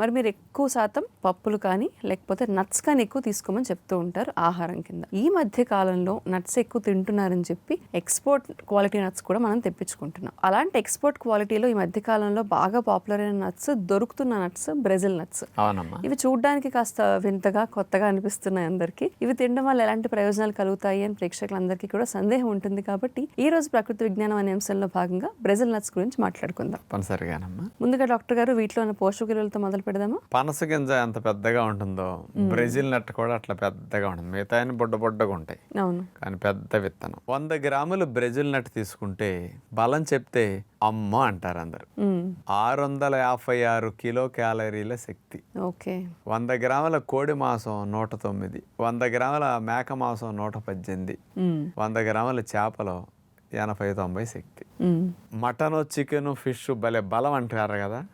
మరి మీరు ఎక్కువ శాతం పప్పులు కానీ లేకపోతే నట్స్ కానీ ఎక్కువ తీసుకోమని చెప్తూ ఉంటారు ఆహారం కింద. ఈ మధ్య కాలంలో నట్స్ ఎక్కువ తింటున్నారని చెప్పి ఎక్స్పోర్ట్ క్వాలిటీ నట్స్ కూడా మనం తెప్పించుకుంటున్నాం. అలాంటి ఎక్స్పోర్ట్ క్వాలిటీలో ఈ మధ్య కాలంలో బాగా పాపులర్ అయిన నట్స్ దొరుకుతున్న నట్స్ బ్రెజిల్ నట్స్ అవునమ్మా. ఇవి చూడడానికి కాస్త వింతగా కొత్తగా అనిపిస్తున్నాయి అందరికీ. ఇవి తినడం వల్ల ఎలాంటి ప్రయోజనాలు కలుగుతాయి అని ప్రేక్షకులందరికీ కూడా సందేహం ఉంటుంది కాబట్టి ఈ రోజు ప్రకృతి విజ్ఞానం అనే అంశంలో భాగంగా బ్రెజిల్ నట్స్ గురించి మాట్లాడుకుందాం. ముందుగా డాక్టర్ గారు వీటిలో ఉన్న పోషక విలువలతో మొదలు పెడదామా? పనస గింజ ఎంత పెద్దగా ఉంటుందో బ్రెజిల్ నట్ కూడా అట్లా పెద్దగా ఉంటుంది. మిగతా బుడ్డ బుడ్డగా ఉంటాయి. అవును. కానీ పెద్ద విత్తనం. వంద గ్రాములు బ్రెజిల్ నట్ తీసుకుంటే బలం చెప్తే అమ్మ అంటారు అందరు. ఆరు వందల యాభై ఆరు కిలో క్యాలరీల శక్తి. ఓకే. వంద గ్రాముల కోడి మాంసం నూట తొమ్మిది. వంద గ్రాముల మేక మాంసం నూట పద్దెనిమిది. వంద గ్రాముల చేపలో ఎనభై తొంభై శక్తి. మటన్ చికెన్ ఫిష్ భలే బలం అంటారు కదా?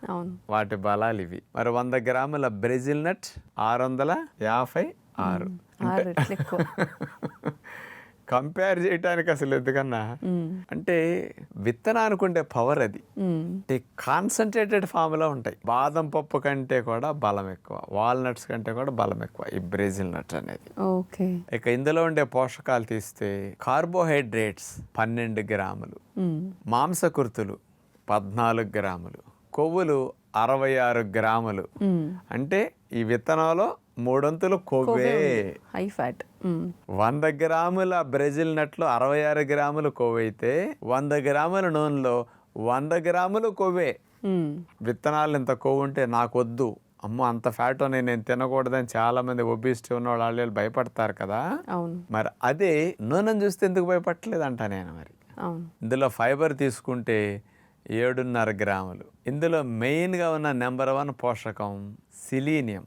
వాటి బలాలు ఇవి. మరి వంద గ్రాముల బ్రెజిల్ నట్ ఆరు. వందల యాభై ఆరు కంపేర్ చేయడానికి అసలు ఎందుకన్నా. అంటే విత్తనానికి ఉండే పవర్ అది. అంటే కాన్సన్ట్రేటెడ్ ఫామ్లో ఉంటాయి బాదం పప్పు కంటే కూడా బలం ఎక్కువ వాల్నట్స్ కంటే కూడా బలం ఎక్కువ ఈ బ్రెజిల్ నట్ అనేది ఓకే ఇక ఇందులో ఉండే పోషకాలు తీస్తే కార్బోహైడ్రేట్స్ పన్నెండు గ్రాములు. మాంసకృతులు పద్నాలుగు గ్రాములు కొవ్వులు అరవై ఆరు గ్రాములు. అంటే ఈ విత్తనంలో మూడొంతులు కొవ్వే. High fat. వంద గ్రాముల బ్రెజిల్ నట్లు అరవై ఆరు గ్రాములు కొవ్వైతే వంద గ్రాముల నూనెలో వంద గ్రాములు కొవ్వే. విత్తనాలు ఇంత కొవ్వు ఉంటే నాకు వద్దు అమ్మో అంత ఫ్యాట్ అని నేను తినకూడదని చాలా మంది ఒబిసిటీ ఉన్న వాళ్ళు భయపడతారు కదా. అవును. మరి అదే నూనెను చూస్తే ఎందుకు భయపడట్లేదు అంట నేను మరి. ఇందులో ఫైబర్ తీసుకుంటే ఏడున్నర గ్రాములు. ఇందులో మెయిన్గా ఉన్న నెంబర్ వన్ పోషకం సిలీనియం.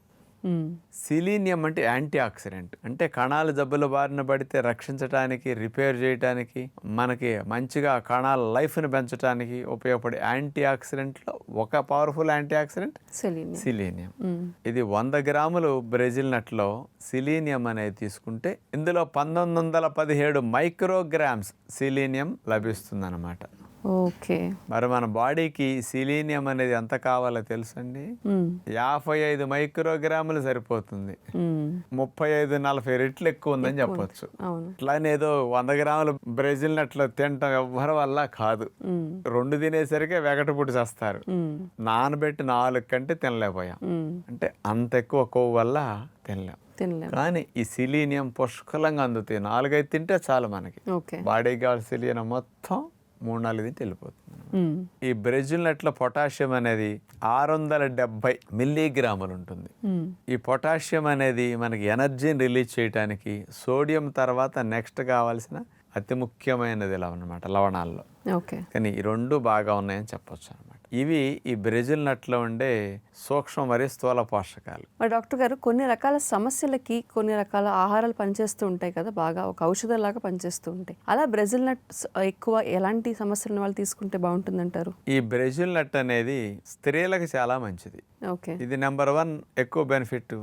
సిలీనియం అంటే యాంటీ ఆక్సిడెంట్ అంటే కణాలు జబ్బుల బారిన పడితే రక్షించడానికి రిపేర్ చేయడానికి మనకి మంచిగా కణాల లైఫ్ని పెంచడానికి ఉపయోగపడే యాంటీ ఆక్సిడెంట్లో ఒక పవర్ఫుల్ యాంటీ ఆక్సిడెంట్ సెలీనియం. ఇది వంద గ్రాములు బ్రెజిల్ నట్లో సిలీనియం అనేది తీసుకుంటే ఇందులో పంతొమ్మిది వందల పదిహేడు మైక్రోగ్రామ్స్ సిలీనియం లభిస్తుందన్నమాట. ఓకే. మరి మన బాడీకి సిలీనియం అనేది ఎంత కావాలో తెలుసండి. యాభై ఐదు మైక్రోగ్రాములు సరిపోతుంది. ముప్పై ఐదు నలభై రెట్లు ఎక్కువ ఉందని చెప్పొచ్చు. అవును. ఇట్లానే ఏదో వంద గ్రాములు బ్రెజిల్ నట్లు తినటం ఎవ్వరి వల్ల కాదు. రెండు తినేసరికి వెగటపుడి చేస్తారు. నానబెట్టి నాలుగు కంటే తినలేకపోయాం. అంటే అంత ఎక్కువ కొవ్వు వల్ల తినలేం. కానీ ఈ సిలీనియం పుష్కలంగా అందుతాయి. నాలుగైదు తింటే చాలు మనకి. బాడీకి కావాల్సిన సిలీనియం మొత్తం మూడు నాలుగు తింటే వెళ్ళిపోతుంది. ఈ బ్రెజిల్ నట్లో పొటాషియం అనేది ఆరు వందల డెబ్బై మిల్లీగ్రాములు ఉంటుంది. ఈ పొటాషియం అనేది మనకి ఎనర్జీని రిలీజ్ చేయడానికి సోడియం తర్వాత నెక్స్ట్ కావాల్సిన అతి ముఖ్యమైనది ఇలా అన్నమాట లవణాల్లో. ఓకే. కానీ ఈ రెండు బాగా ఉన్నాయని చెప్పొచ్చు అనమాట ఇవి ఈ బ్రెజిల్ నట్లో ఉండే సూక్ష్మ మరియు స్థూల పోషకాలు. మరి డాక్టర్ గారు కొన్ని రకాల సమస్యలకి కొన్ని రకాల ఆహారాలు పనిచేస్తూ ఉంటాయి కదా బాగా ఒక ఔషధంలాగా పనిచేస్తూ ఉంటాయి. అలా బ్రెజిల్ నట్స్ ఎక్కువ ఎలాంటి సమస్యలను వాళ్ళు తీసుకుంటే బాగుంటుందంటారు? ఈ బ్రెజిల్ నట్ అనేది స్త్రీలకు చాలా మంచిది. ఓకే. ఇది నెంబర్ వన్ ఎక్కువ బెనిఫిట్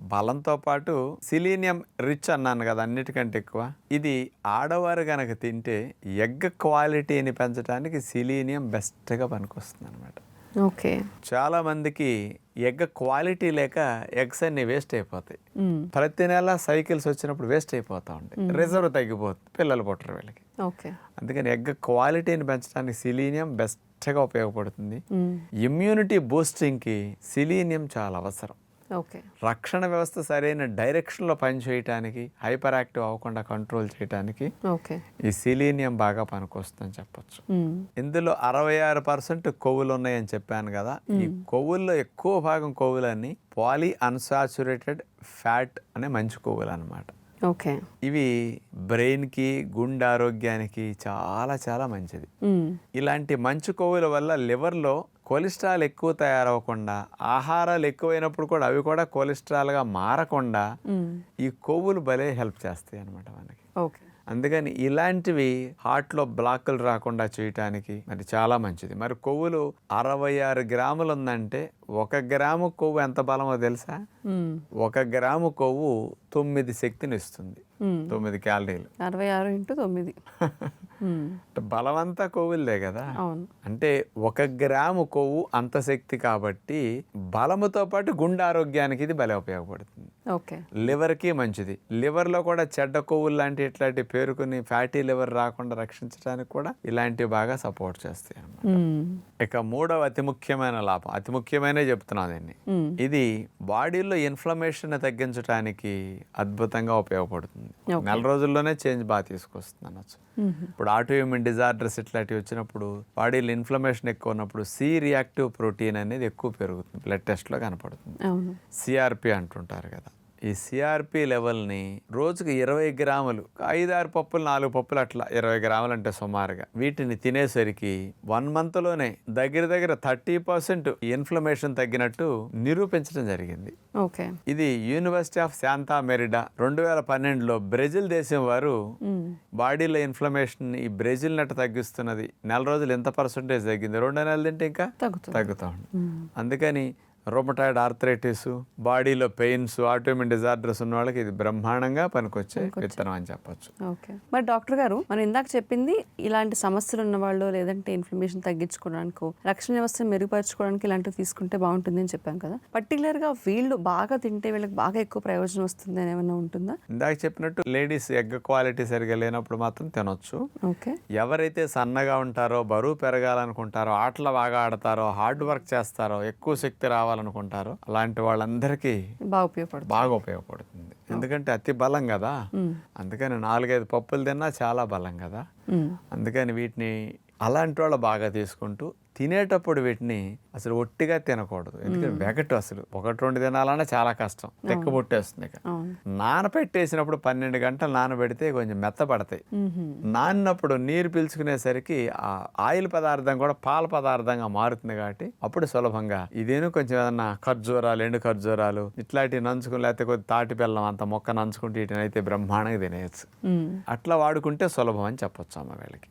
బలంతో పాటు సిలీనియం రిచ్ అన్నాను కదా అన్నిటికంటే ఎక్కువ. ఇది ఆడవారు కనుక తింటే ఎగ్ క్వాలిటీని పెంచడానికి సిలీనియం బెస్ట్గా పనికొస్తుంది అనమాట ఓకే. చాలా మందికి ఎగ్ క్వాలిటీ లేక ఎగ్స్ అన్ని వేస్ట్ అయిపోతాయి. ప్రతి నెల సైకిల్స్ వచ్చినప్పుడు వేస్ట్ అయిపోతూ ఉంటాయి. రిజర్వ్ తగ్గిపోతుంది పిల్లలు పుట్టరు వీళ్ళకి. ఓకే. అందుకని ఎగ్ క్వాలిటీని పెంచడానికి సిలీనియం బెస్ట్గా ఉపయోగపడుతుంది. ఇమ్యూనిటీ బూస్టింగ్కి సిలీనియం చాలా అవసరం. రక్షణ వ్యవస్థ సరైన డైరెక్షన్లో పనిచేయటానికి హైపర్ యాక్టివ్ అవ్వకుండా కంట్రోల్ చేయడానికి ఓకే. ఈ సిలీనియం బాగా పనికొస్తుందని చెప్పొచ్చు. ఇందులో అరవై ఆరు పర్సెంట్ కొవ్వులు ఉన్నాయని చెప్పాను కదా ఈ కొవ్వుల్లో ఎక్కువ భాగం కొవ్వులన్నీ పాలీ అన్సాచురేటెడ్ ఫ్యాట్ అనే మంచి కొవ్వులు అన్నమాట ఓకే. ఇవి బ్రెయిన్కి గుండె ఆరోగ్యానికి చాలా చాలా మంచిది. ఇలాంటి మంచు కొవ్వుల వల్ల లివర్లో కొలెస్ట్రాల్ ఎక్కువ తయారవ్వకుండా ఆహారాలు ఎక్కువైనప్పుడు కూడా అవి కూడా కొలెస్ట్రాల్గా మారకుండా. ఈ కొవ్వులు భలే హెల్ప్ చేస్తాయి అన్నమాట మనకి ఓకే. అందుకని ఇలాంటివి హార్ట్లో బ్లాకులు రాకుండా చేయటానికి మరి చాలా మంచిది. మరి కొవ్వులు అరవై ఆరు గ్రాములు ఉందంటే ఒక గ్రాము కొవ్వు ఎంత బలమో తెలుసా. ఒక గ్రాము కొవ్వు తొమ్మిది శక్తిని ఇస్తుంది మ్మ్. తొమ్మిది క్యాలరీలు. అరవై ఆరు ఇంటూ తొమ్మిది. బలమంతా కొవ్వులదే కదా. అవును. అంటే ఒక గ్రాము కొవ్వు అంత శక్తి కాబట్టి బలముతో పాటు గుండె ఆరోగ్యానికి ఇది భలే ఉపయోగపడుతుంది. లివర్కి మంచిది. లివర్లో కూడా చెడ్డ కొవ్వులు లాంటి ఇట్లాంటి పేరుకుని ఫ్యాటీ లివర్ రాకుండా రక్షించడానికి కూడా ఇలాంటివి బాగా సపోర్ట్ చేస్తాయి. ఇక మూడవ అతి ముఖ్యమైన లాభం. అతి ముఖ్యమైన చెప్తున్నాను దీన్ని. ఇది బాడీలో ఇన్ఫ్లమేషన్ తగ్గించడానికి అద్భుతంగా ఉపయోగపడుతుంది. నెల రోజుల్లోనే చేంజ్ బాగా తీసుకొస్తుంది అనొచ్చు. ఇప్పుడు ఆటోఇమ్యూన్ డిజార్డర్స్ ఇట్లాంటివి వచ్చినప్పుడు బాడీలో ఇన్ఫ్లమేషన్ ఎక్కువ ఉన్నప్పుడు సి రియాక్టివ్ ప్రోటీన్ అనేది ఎక్కువ పెరుగుతుంది. బ్లడ్ టెస్ట్లో కనపడుతుంది. సిఆర్పి అంటుంటారు కదా. ఈ సిఆర్పి లెవెల్ని రోజుకి ఇరవై గ్రాములు ఐదారు పప్పులు నాలుగు పప్పులు అట్లా ఇరవై గ్రాములు అంటే సుమారుగా. వీటిని తినేసరికి వన్ మంత్లోనే దగ్గర దగ్గర థర్టీ పర్సెంట్ ఇన్ఫ్లమేషన్ తగ్గినట్టు నిరూపించడం జరిగింది. ఓకే. ఇది యూనివర్సిటీ ఆఫ్ శాంతా మెరిడా రెండు వేల పన్నెండులో బ్రెజిల్ దేశం వారు. బాడీలో ఇన్ఫ్లమేషన్ ఈ బ్రెజిల్ నట్టు తగ్గిస్తున్నది. నెల రోజులు ఎంత పర్సెంటేజ్ తగ్గింది. రెండో నెలలు తింటే ఇంకా తగ్గుతూ ఉంది. అందుకని రోమటాయిడ్ ఆర్థరైటిస్ బాడీలో పెయిన్స్ ఆటోమిన్ డిజార్డర్స్ ఉన్న వాళ్ళకి ఇది బ్రహ్మాండంగా పనికొచ్చే విత్తనం అని చెప్పొచ్చు. ఓకే. మరి డాక్టర్ గారు మనం ఇందాక చెప్పింది ఇలాంటి సమస్యలు ఉన్న వాళ్ళు లేదంటే ఇన్ఫ్లమేషన్ తగ్గించుకోవడానికో రక్షణ వ్యవస్థను మెరుగుపరచుకోవడానికి ఇలాంటివి తీసుకుంటే బాగుంటుంది అని చెప్పాం కదా. పర్టికులర్గా వీళ్ళు బాగా తింటే వీళ్ళకి బాగా ఎక్కువ ప్రయోజనం వస్తుంది అని ఏమైనా ఉంటుందా? ఇందాక చెప్పినట్టు లేడీస్ ఎగ్ క్వాలిటీ సరిగా లేనప్పుడు మాత్రం తినొచ్చు. ఓకే. ఎవరైతే సన్నగా ఉంటారో బరువు పెరగాలనుకుంటారో ఆటలు బాగా ఆడతారో హార్డ్ వర్క్ చేస్తారో ఎక్కువ శక్తి రావాలనుకుంటారో అలాంటి వాళ్ళందరికీ బాగా ఉపయోగపడుతుంది. బాగా ఉపయోగపడుతుంది ఎందుకంటే అతి బలం కదా. అందుకని నాలుగైదు పప్పులు తిన్నా చాలా బలం కదా. అందుకని వీటిని అలాంటి వాళ్ళు బాగా తీసుకుంటూ తినేటప్పుడు వీటిని అసలు ఒట్టిగా తినకూడదు. ఎందుకంటే వెగటు అసలు. ఒకటి రెండు తినాలన్నా చాలా కష్టం. తెక్క పుట్టేస్తుంది ఇక. నానపెట్టేసినప్పుడు పన్నెండు గంటలు నానబెడితే కొంచెం మెత్తపడతాయి. నానినప్పుడు నీరు పీల్చుకునేసరికి ఆ ఆయిల్ పదార్థం కూడా పాల పదార్థంగా మారుతుంది కాబట్టి అప్పుడు సులభంగా ఇదేను కొంచెం ఏదన్నా ఖర్జూరాలు ఎండు ఖర్జూరాలు ఇట్లాంటివి నంచుకుని లేకపోతే కొద్ది తాటి బెల్లం అంత మొక్క నంచుకుంటే వీటిని అయితే బ్రహ్మాండంగా తినేయచ్చు. అట్లా వాడుకుంటే సులభం అని చెప్పొచ్చు అమ్మ వీళ్ళకి.